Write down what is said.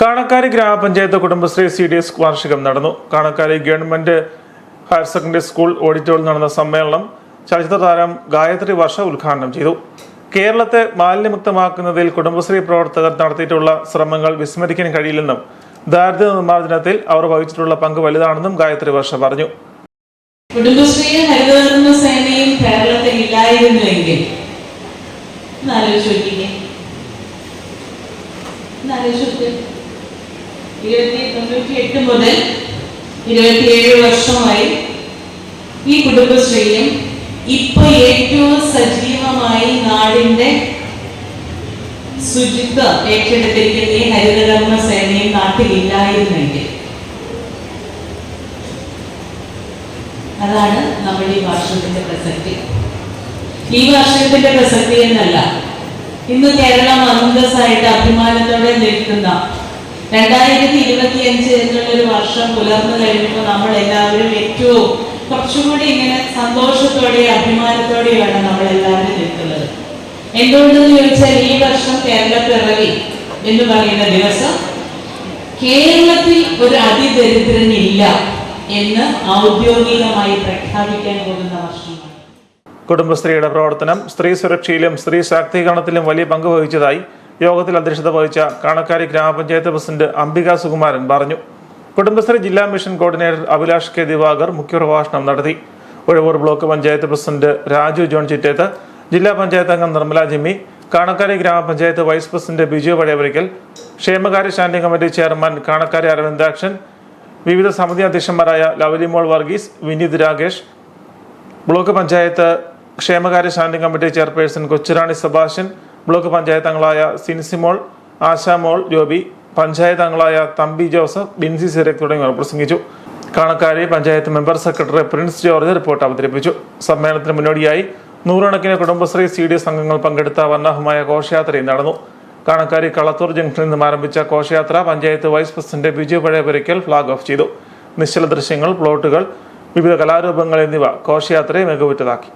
കാണക്കാരി ഗ്രാമപഞ്ചായത്ത് Kudumbashree C D S വാർഷികം നടന്നു. Kanakkari government higher secondary school auditorium നടന്ന സമ്മേളനം ചലച്ചിത്ര താരം ഗായത്രി വർഷ ഉദ്ഘാടനം ചെയ്തു. കേരളത്തെ മാലിന്യമുക്തമാക്കുന്നതിൽ കുടുംബശ്രീ പ്രവർത്തകർ നടത്തിയിട്ടുള്ള ശ്രമങ്ങൾ വിസ്മരിക്കാൻ കഴിയില്ലെന്നും ദാരിദ്ര്യ നിർമ്മാർജനത്തിൽ അവർ വഹിച്ചിട്ടുള്ള പങ്ക് വലുതാണെന്നും ഗായത്രി വർഷ പറഞ്ഞു. കുടുംബശ്രീയും ഹരിതകർമ്മ സേനയും ഇരുപത്തി തൊണ്ണൂറ്റി എട്ട് മുതൽ ഇരുപത്തിയേഴ് വർഷമായി ഈ കുടുംബശ്രീയും ഇപ്പൊ ഏറ്റവും സജീവമായി നാടിന്റെ ശുചിത്വം ഏറ്റെടുത്തിരിക്കുന്ന ഈ ഹരിതകർമ്മ സേനയും നാട്ടിലില്ലായിരുന്നെങ്കിൽ. അതാണ് നമ്മുടെ ഈ വാർഷികത്തിന്റെ പ്രസക്തി. ഈ വാർഷികത്തിന്റെ പ്രസക്തി എന്നല്ല. ഇന്ന് കേരളം അന്തസ്സായിട്ട് അഭിമാനത്തോടെ രണ്ടായിരത്തി ഇരുപത്തി അഞ്ച് എന്നുള്ളൊരു വർഷം പുലർന്നു കഴിയുമ്പോൾ നമ്മൾ എല്ലാവരും ഏറ്റവും കുറച്ചുകൂടി ഇങ്ങനെ സന്തോഷത്തോടെ അഭിമാനത്തോടെയാണ് നമ്മൾ എല്ലാവരും നിൽക്കുന്നത്. എന്തുകൊണ്ടെന്ന് ചോദിച്ചാൽ ഈ വർഷം കേരളപ്പിറവി പിറവി എന്ന് പറയുന്ന ദിവസം കേരളത്തിൽ ഒരു അതിദരിദ്രനില്ല എന്ന് ഔദ്യോഗികമായി പ്രഖ്യാപിക്കാൻ പോകുന്ന വർഷം. കുടുംബശ്രീയുടെ പ്രവർത്തനം സ്ത്രീ സുരക്ഷയിലും സ്ത്രീ ശാക്തീകരണത്തിലും വലിയ പങ്ക് വഹിച്ചതായി യോഗത്തിൽ അധ്യക്ഷത വഹിച്ച കാണക്കാരി ഗ്രാമപഞ്ചായത്ത് പ്രസിഡന്റ് അംബിക സുകുമാരൻ പറഞ്ഞു. കുടുംബശ്രീ ജില്ലാ mission coordinator Abhilash K Divakar മുഖ്യപ്രഭാഷണം നടത്തി. Uzhavoor block panchayat president Raju John Chittethu ജില്ലാ പഞ്ചായത്ത് അംഗം നിർമ്മല ജിമ്മി കാണക്കാരി ഗ്രാമപഞ്ചായത്ത് വൈസ് പ്രസിഡന്റ് ബിജു പഴയവരിക്കൽ ക്ഷേമകാര്യ standing committee chairman Kanakkari Aravindakshan വിവിധ സമിതി അധ്യക്ഷന്മാരായ ലവലിമോൾ വർഗീസ് വിനീത് രാകേഷ് ബ്ലോക്ക് പഞ്ചായത്ത് ക്ഷേമകാര്യ standing committee chairperson Kochurani Sebastian block panchayat അംഗങ്ങളായ സിൻസിമോൾ ആശാമോൾ ജോബി പഞ്ചായത്ത് അംഗങ്ങളായ തമ്പി ജോസഫ് ബിൻസി സിറക് തുടങ്ങിയവർ പ്രസംഗിച്ചു. Kanakkari panchayat member secretary Prince George report അവതരിപ്പിച്ചു. സമ്മേളനത്തിന് മുന്നോടിയായി നൂറുകണക്കിന് കുടുംബശ്രീ സി ഡി എസ് അംഗങ്ങൾ പങ്കെടുത്ത വർണാഹമായ ഘോഷയാത്രയും നടന്നു. കാണക്കാരി കളത്തൂർ ജംഗ്ഷനിൽ നിന്നും ആരംഭിച്ച ഘോഷയാത്ര panchayat vice president Biju Pazhayapurakkal flag off ചെയ്തു. നിശ്ചല ദൃശ്യങ്ങൾ പ്ലോട്ടുകൾ വിവിധ കലാരൂപങ്ങൾ എന്നിവ ഘോഷയാത്രയെ മികവുറ്റതാക്കി.